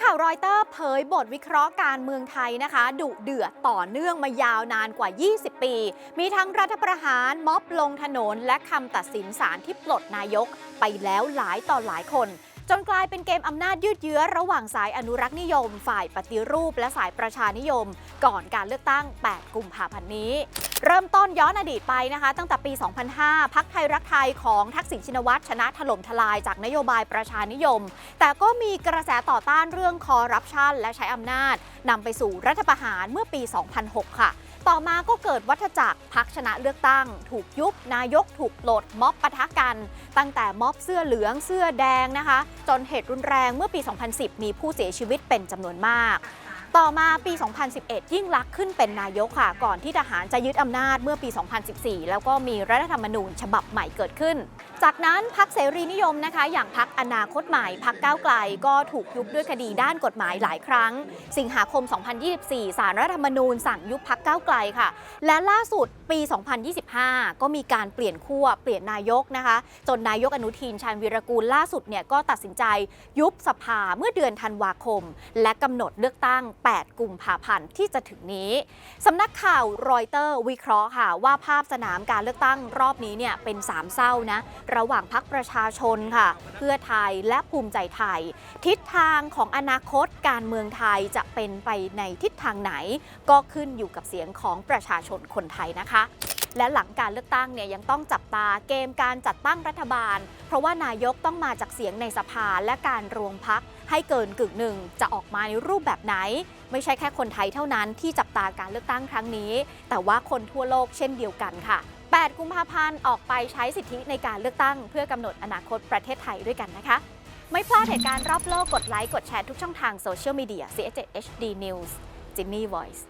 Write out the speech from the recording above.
ข่าวรอยเตอร์เผยบทวิเคราะห์การเมืองไทยนะคะดุเดือดต่อเนื่องมายาวนานกว่า 20 ปี มีทั้งรัฐประหารม็อบลงถนน และคำตัดสินศาลที่ปลดนายกไปแล้วหลายต่อหลายคน จนกลายเป็นเกมอำนาจยืดเยื้อระหว่างสายอนุรักษ์นิยม ฝ่ายปฏิรูปและสายประชานิยม ก่อนการเลือกตั้ง 8 กุมภาพันธ์นี้ เริ่มต้นย้อนอดีตไปนะคะ ตั้งแต่ปี 2005 พักไทยรักไทยของทักษิณชินวัตรชนะถล่มทลายจากนโยบายประชานิยม แต่ก็มีกระแสต่อต้านเรื่องคอร์รัปชันและใช้อำนาจนำไปสู่รัฐประหารเมื่อปี 2006 ค่ะ ต่อมาก็เกิดวัฏจักรพักชนะเลือกตั้ง ถูกยุบนายกถูกปลดม็อบปะทะกัน ตั้งแต่ม็อบเสื้อเหลืองเสื้อแดงนะคะ จนเหตุรุนแรงเมื่อปี 2010 มีผู้เสียชีวิตเป็นจำนวนมาก ต่อมาปี 2011 ยิ่งลักษณ์ขึ้นเป็นนายกค่ะ ก่อนที่ทหารจะยึดอำนาจเมื่อปี 2014 แล้วก็มีรัฐธรรมนูญฉบับใหม่เกิดขึ้น จากนั้นพักเสรีนิยมนะคะ อย่างพักอนาคตใหม่พักก้าวไกล ก็ถูกยุบด้วยคดีด้านกฎหมายหลายครั้ง สิงหาคม 2024 สารรัฐธรรมนูญสั่งยุบพักก้าวไกลค่ะ และล่าสุดปี 2025 ก็มีการเปลี่ยนขั้วเปลี่ยนนายกนะคะ จนนายกอนุทินชาญวีรกูลล่าสุดเนี่ยก็ตัดสินใจยุบสภาเมื่อเดือนธันวาคม และกำหนดเลือกตั้ง8 กุมภาพันธ์ที่จะถึงนี้สำนักข่าวรอยเตอร์วิเคราะห์ค่ะ ว่าภาพสนามการเลือกตั้งรอบนี้เนี่ยเป็นสามเศร้านะ ระหว่างพักประชาชนค่ะ เพื่อไทยและภูมิใจไทย ทิศทางของอนาคตการเมืองไทยจะเป็นไปในทิศทางไหน ก็ขึ้นอยู่กับเสียงของประชาชนคนไทยนะคะ และหลังการเลือกตั้งเนี่ยยังต้องจับตาเกมการจัดตั้งรัฐบาล เพราะว่านายกต้องมาจากเสียงในสภาและการรวมพักให้เกินกึ่งหนึ่งจะออกมาในรูปแบบไหน ไม่ใช่แค่คนไทยเท่านั้นที่จับตาการเลือกตั้งครั้งนี้ แต่ว่าคนทั่วโลกเช่นเดียวกันค่ะ 8 กุมภาพันธ์ออกไปใช้สิทธิในการเลือกตั้ง เพื่อกำหนดอนาคตประเทศไทยด้วยกันนะคะ ไม่พลาดเหตุการณ์รอบโลกกดไลค์กดแชร์ทุกช่องทางโซเชียลมีเดีย CS7 HD News Jinny Voice